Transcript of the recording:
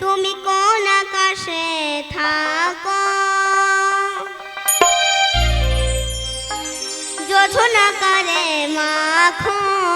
তুমি কোন আকাশে থাকো? যোজনাকারে মাখো।